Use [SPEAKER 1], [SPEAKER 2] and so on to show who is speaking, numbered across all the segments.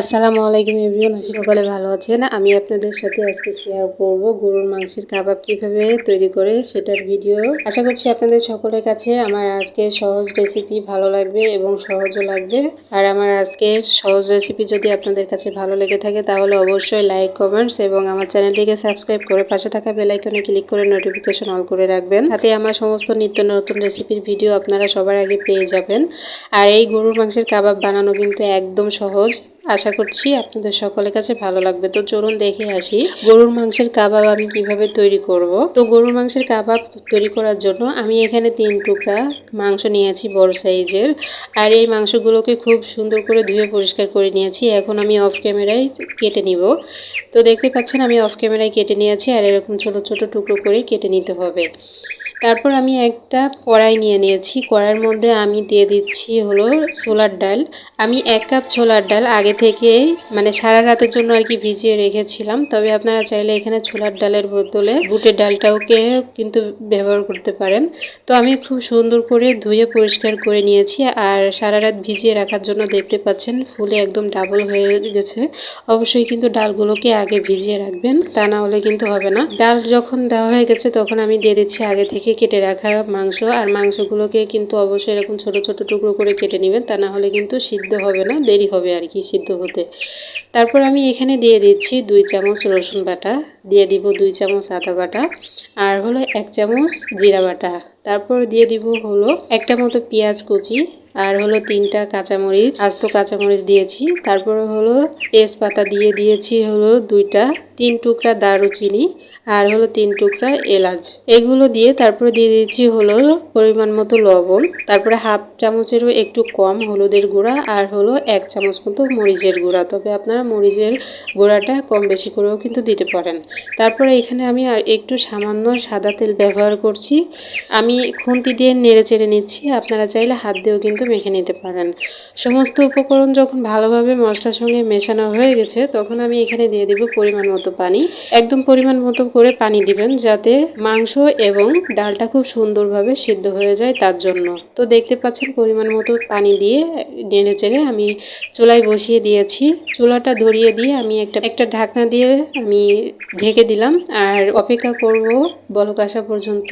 [SPEAKER 1] আসসালামু আলাইকুম এভরিওয়ান, আশা সকলে ভালো আছেন। আমি আপনাদের সাথে আজকে শেয়ার করব গরুর মাংসের কাবাব কীভাবে তৈরি করে সেটার ভিডিও আশা করছি আপনাদের সকলের কাছে আমার আজকে সহজ রেসিপি ভালো লাগবে এবং সহজও লাগবে। আর আমার আজকে সহজ রেসিপি যদি আপনাদের কাছে ভালো লেগে থাকে, তাহলে অবশ্যই লাইক কমেন্টস এবং আমার চ্যানেলটিকে সাবস্ক্রাইব করে পাশে থাকা বেল আইকনে ক্লিক করে নোটিফিকেশন অল করে রাখবেন। তাতে আমার সমস্ত নিত্য নতুন রেসিপির ভিডিও আপনারা সবার আগে পেয়ে যাবেন। আর এই গরুর মাংসের কাবাব বানানো কিন্তু একদম সহজ। আশা করছি আপনাদের সকলের কাছে ভালো লাগবে। তো চলুন দেখে আসি গরুর মাংসের কাবাব আমি কীভাবে তৈরি করব। তো গরুর মাংসের কাবাব তৈরি করার জন্য আমি এখানে তিন টুকরা মাংস নিয়েছি বড় সাইজের। আর এই মাংসগুলোকে খুব সুন্দর করে ধুয়ে পরিষ্কার করে নিয়েছি। এখন আমি অফ ক্যামেরায় কেটে নিব। তো দেখতে পাচ্ছেন আমি অফ ক্যামেরায় কেটে নিয়েছি আর এরকম ছোট ছোট টুকরো করে কেটে নিতে হবে। তারপর আমি একটা কড়াই নিয়ে নিয়েছি। কড়াইয়ের মধ্যে আমি দিয়ে দিচ্ছি হলো ছোলার ডাল। আমি এক কাপ ছোলার ডাল আগে থেকে মানে সারা রাতের জন্য আর কি ভিজিয়ে রেখেছিলাম। তবে আপনারা চাইলে এখানে ছোলার ডালের বোতলে বুটের ডালটাওকে কিন্তু ব্যবহার করতে পারেন। তো আমি খুব সুন্দর করে ধুয়ে পরিষ্কার করে নিয়েছি আর সারা রাত ভিজিয়ে রাখার জন্য দেখতে পাচ্ছেন ফুলে একদম ডাবল হয়ে গেছে। অবশ্যই কিন্তু ডালগুলোকে আগে ভিজিয়ে রাখবেন, তা না হলে কিন্তু হবে না। ডাল যখন দেওয়া হয়ে গেছে তখন আমি দিয়ে দিচ্ছি আগে থেকে কেটে রাখা মাংস, আর মাংসগুলোকে কিন্তু অবশ্যই এরকম ছোট ছোট টুকরো করে কেটে নেবেন। তা না হলে কিন্তু সিদ্ধ হবে না, দেরি হবে আর কি সিদ্ধ হতে। তারপর আমি এখানে দিয়ে দিচ্ছি দুই চামচ রসুন বাটা। দিয়ে দিব দুই চামচ আদা বাটা আর হলো এক চামচ জিরা বাটা। তারপর দিয়ে দিব হলো একটা মতো পেঁয়াজ কুচি আর হলো তিনটা কাঁচামরিচ, আস্ত কাঁচামরিচ দিয়েছি। তারপরে হলো তেজপাতা দিয়ে দিয়েছি হলো দুইটা, তিন টুকরা দারুচিনি আর হলো তিন টুকরা এলাচ। এগুলো দিয়ে তারপরে দিয়ে দিয়েছি হলো পরিমাণ মতো লবণ। তারপরে হাফ চামচেরও একটু কম হলুদের গুঁড়া আর হলো এক চামচ মতো মরিচের গুঁড়া। তবে আপনারা মরিচের গুঁড়াটা কম বেশি করেও কিন্তু দিতে পারেন। তারপরে এখানে আমি আর একটু সামান্য সাদা তেল ব্যবহার করছি। আমি খুন্তি দিয়ে নেড়ে চেড়ে নিচ্ছি, আপনারা চাইলে হাত দিয়েও কিন্তু মেখে নিতে পারেন। সমস্ত উপকরণ যখন ভালোভাবে মশলার সঙ্গে মেশানো হয়ে গেছে, তখন আমি এখানে দিয়ে দেব পরিমাণ মতো পানি। একদম পরিমাণ মতো করে পানি দিবেন যাতে মাংস এবং ডালটা খুব সুন্দরভাবে সিদ্ধ হয়ে যায় তার জন্য। তো দেখতে পাচ্ছেন পরিমাণ মতো পানি দিয়ে নেড়ে চেড়ে আমি চুলায় বসিয়ে দিয়েছি। চুলাটা ধরিয়ে দিয়ে আমি একটা একটা ঢাকনা দিয়ে আমি ঢেকে দিলাম। আর অপেক্ষা করব বলক আসা পর্যন্ত।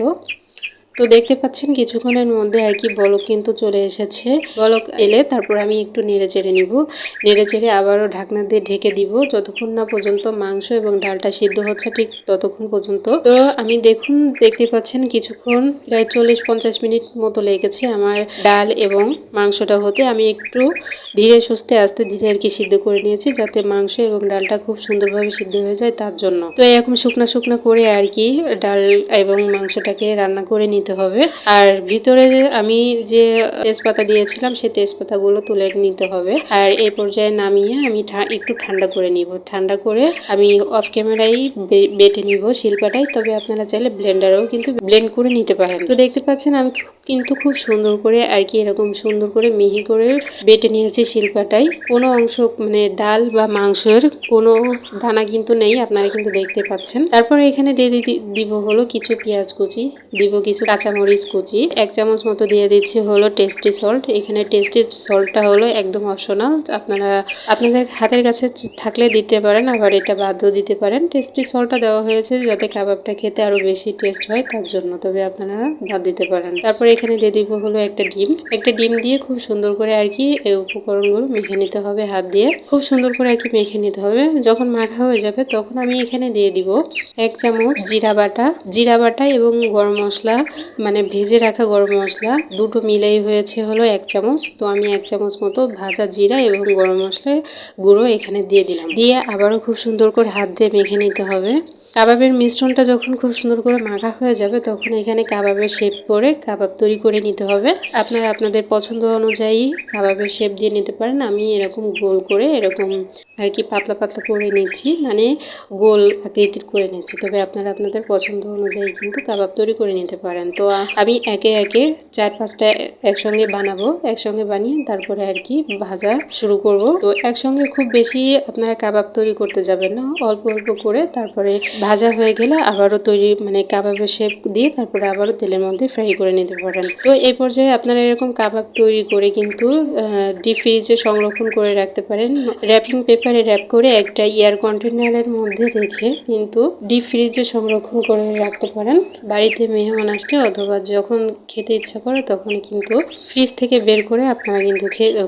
[SPEAKER 1] তো দেখতে পাচ্ছেন কিছুক্ষণের মধ্যে আর কি বলক কিন্তু চলে এসেছে। বলক এলে তারপর আমি একটু নেড়ে চেড়ে নিব। নেড়ে চেড়ে আবারও ঢাকনা দিয়ে ঢেকে দিব। যতক্ষণ না পর্যন্ত মাংস এবং ডালটা সিদ্ধ হচ্ছে ঠিক ততক্ষণ পর্যন্ত। তো আমি দেখুন, দেখতে পাচ্ছেন কিছুক্ষণ, প্রায় চল্লিশ পঞ্চাশ মিনিট মতো লেগেছে আমার ডাল এবং মাংসটা হতে। আমি একটু ধীরে সুস্থে আস্তে ধীরে আর কি সিদ্ধ করে নিয়েছি যাতে মাংস এবং ডালটা খুব সুন্দরভাবে সিদ্ধ হয়ে যায় তার জন্য। তো এরকম শুকনা শুকনো করে আর কি ডাল এবং মাংসটাকে রান্না করে নিতে নিতে হবে। আর ভিতরে আমি যে তেজপাতা দিয়েছিলাম, সেই তেজপাতাগুলো তুলে নিতে হবে। আর এই পর্যায়ে নামিয়ে আমি একটু ঠান্ডা করে নিব। ঠান্ডা করে আমি অফ ক্যামেরাই বেটে নিব শিল্পাটাই। তবে আপনারা চাইলে ব্লেন্ডারও কিন্তু ব্লেন্ড করে নিতে পারেন। তো দেখতে পাচ্ছেন, আমি কিন্তু খুব সুন্দর করে আর কি এরকম সুন্দর করে মিহি করে বেটে নিয়েছি শিল্পাটাই। কোনো অংশ মানে ডাল বা মাংসের কোনো দানা কিন্তু নেই, আপনারা কিন্তু দেখতে পাচ্ছেন। তারপরে এখানে দিয়ে দিব হলো কিছু পেঁয়াজ কুচি, দিব কিছু কাঁচামরিচ কুচি, এক চামচ মতো দিয়ে দিচ্ছি হলো টেস্টি সল্ট এখানে টেস্টি সল্টটা হলো একদম অপশনাল আপনারা, আপনাদের হাতের কাছে থাকলে দিতে পারেন, আবার এটা বাদও দিতে পারেন। টেস্টি সল্টটা দেওয়া হয়েছে যাতে কাবাবটা খেতে আরও বেশি টেস্ট হয়, তার জন্য। তবে আপনারা বাদ দিতে পারেন। তারপরে এখানে দিয়ে দিব হলো একটা ডিম। একটা ডিম দিয়ে খুব সুন্দর করে আর কি এই উপকরণগুলো মেখে নিতে হবে হাত দিয়ে। খুব সুন্দর করে আর কি মেখে নিতে হবে। যখন মাখা হয়ে যাবে তখন আমি এখানে দিয়ে দিব এক চামচ জিরা বাটা। জিরা বাটা এবং গরম মশলা মানে ভেজে রাখা গরম মশলা, দুটো মিলাই হয়েছে হলো এক চামচ। তো আমি এক চামচ মতো ভাজা জিরা এবং গরম মশলা গুঁড়ো এখানে দিয়ে দিলাম। দিয়ে আবারও খুব সুন্দর করে হাত দিয়ে মেখে নিতে হবে। কাবাবের মিশ্রণটা যখন খুব সুন্দর করে মাখা হয়ে যাবে, তখন এখানে কাবাবের শেপ করে কাবাব তৈরি করে নিতে হবে। আপনারা আপনাদের পছন্দ অনুযায়ী কাবাবের শেপ দিয়ে নিতে পারেন। আমি এরকম গোল করে এরকম আর কি পাতলা পাতলা করে নিচ্ছি মানে গোল আকৃতির করে নিচ্ছি। তবে আপনারা আপনাদের পছন্দ অনুযায়ী কিন্তু কাবাব তৈরি করে নিতে পারেন। তো আমি একে একে চার পাঁচটা একসঙ্গে বানাবো, একসঙ্গে বানিয়ে তারপরে আর কি ভাজা শুরু করব। তো একসঙ্গে খুব বেশি আপনারা কাবাব তৈরি করতে যাবেন না, অল্প অল্প করে তারপরে ভাজা হয়ে গেলে আবারও তৈরি মানে কাবাবের শেপ দিয়ে তারপরে আবারও তেলের মধ্যে ফ্রাই করে নিতে পারেন। তো এই পর্যায়ে আপনারা এরকম কাবাব তৈরি করে কিন্তু ডিপ ফ্রিজে সংরক্ষণ করে রাখতে পারেন। র্যাপিং পেপারে র্যাপ করে একটা এয়ার কন্টেনারের মধ্যে রেখে কিন্তু ডিপ ফ্রিজে সংরক্ষণ করে রাখতে পারেন। বাড়িতে মেহমান আসলে অথবা যখন খেতে ইচ্ছা করে তখন কিন্তু ফ্রিজ থেকে বের করে আপনারা কিন্তু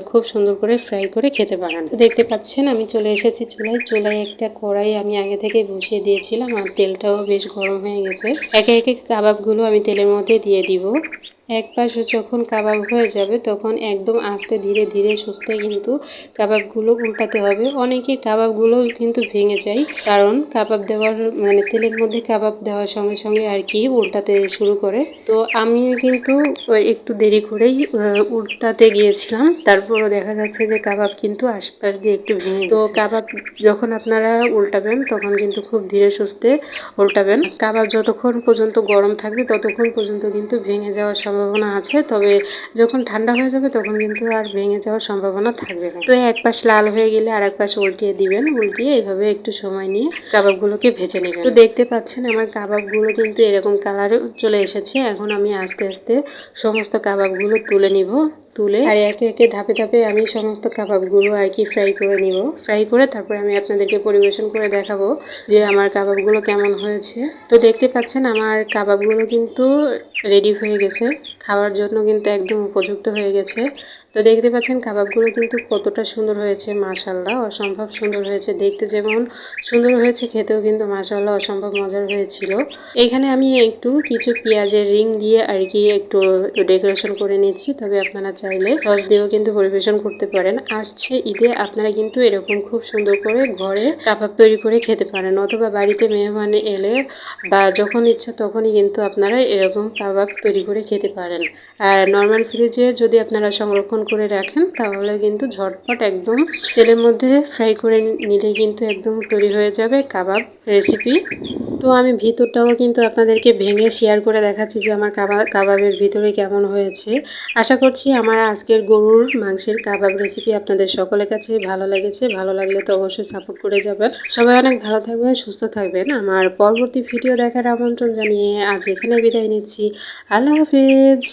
[SPEAKER 1] খুব সুন্দর করে ফ্রাই করে খেতে পারেন। তো দেখতে পাচ্ছেন আমি চলে এসেছি চুলায়। চুলায় একটা কড়াই আমি আগে থেকে বসিয়ে দিয়েছিলাম। আর তেলটাও বেশ গরম হয়ে গেছে। একে একে কাবাবগুলো আমি তেলের মধ্যে দিয়ে দিব। এক পাশে যখন কাবাব হয়ে যাবে তখন একদম আস্তে ধীরে ধীরে সুস্থে কিন্তু কাবাবগুলো উল্টাতে হবে। অনেকে কাবাবগুলো কিন্তু ভেঙে যায় কারণ কাবাব দেওয়ার মানে তেলের মধ্যে কাবাব দেওয়ার সঙ্গে সঙ্গে আর কি উল্টাতে শুরু করে। তো আমি কিন্তু একটু দেরি করেই উল্টাতে গিয়েছিলাম। তারপরও দেখা যাচ্ছে যে কাবাব কিন্তু আশপাশ দিয়ে একটু ভেঙে তো কাবাব যখন আপনারা উল্টাবেন তখন কিন্তু খুব ধীরে সুস্থে উল্টাবেন। কাবাব যতক্ষণ পর্যন্ত গরম থাকবে ততক্ষণ পর্যন্ত কিন্তু ভেঙে যাওয়ার সম্ভাবনা আছে, তবে যখন ঠান্ডা হয়ে যাবে তখন কিন্তু আর ভেঙে যাওয়ার সম্ভাবনা থাকবে না। তো এক পাশ লাল হয়ে গেলে আর এক পাশ উল্টিয়ে দিবেন, উল্টিয়ে এইভাবে একটু সময় নিয়ে কাবাবগুলোকে ভেজে নেবেন। তো দেখতে পাচ্ছেন আমার কাবাবগুলো কিন্তু এরকম কালারে চলে এসেছে, এখন আমি আস্তে আস্তে সমস্ত কাবাবগুলো তুলে নিব। তুলে আর একে একে ধাপে ধাপে আমি সমস্ত কাবাবগুলো আর কি ফ্রাই করে নিব। ফ্রাই করে তারপরে আমি আপনাদেরকে পরিবেশন করে দেখাবো যে আমার কাবাবগুলো কেমন হয়েছে। তো দেখতে পাচ্ছেন আমার কাবাবগুলো কিন্তু রেডি হয়ে গেছে। খাওয়ার জন্য কিন্তু একদম উপযুক্ত হয়ে গেছে। তো দেখতে পাচ্ছেন, কাবাবগুলো কিন্তু কতটা সুন্দর হয়েছে মাশাল্লাহ অসম্ভব সুন্দর হয়েছে। দেখতে যেমন সুন্দর হয়েছে, খেতেও কিন্তু মাশাল্লাহ অসম্ভব মজার হয়েছিল। এখানে আমি একটু কিছু পেঁয়াজের রিং দিয়ে আর কি একটু ডেকোরেশন করে নিচ্ছি, তবে আপনারা চাইলে সস দিয়েও কিন্তু পরিবেশন করতে পারেন। আসছে ঈদে আপনারা কিন্তু এরকম খুব সুন্দর করে ঘরে কাবাব তৈরি করে খেতে পারেন, অথবা বাড়িতে মেহমান এলে বা যখন ইচ্ছা তখনই কিন্তু আপনারা এরকম কাবাব তৈরি করে খেতে পারেন। আর নর্মাল ফ্রিজে যদি আপনারা সংরক্ষণ করে রাখেন, তাহলে কিন্তু ঝটপট একদম তেলের মধ্যে ফ্রাই করে নিলে কিন্তু একদম তৈরি হয়ে যাবে কাবাব রেসিপি তো আমি ভিতরটাও কিন্তু আপনাদেরকে ভেঙে শেয়ার করে দেখাচ্ছি যে আমার কাবাব কাবাবের ভিতরে কেমন হয়েছে। আশা করছি আমার আজকের গরুর মাংসের কাবাব রেসিপি আপনাদের সকলের কাছে ভালো লেগেছে। ভালো লাগলে তো অবশ্যই সাপোর্ট করে যাবেন। সবাই অনেক ভালো থাকবেন, সুস্থ থাকবেন। আমার পরবর্তী ভিডিও দেখার আমন্ত্রণ জানিয়ে আজ এখানে বিদায় নিচ্ছি। আল্লাহ হাফিজ!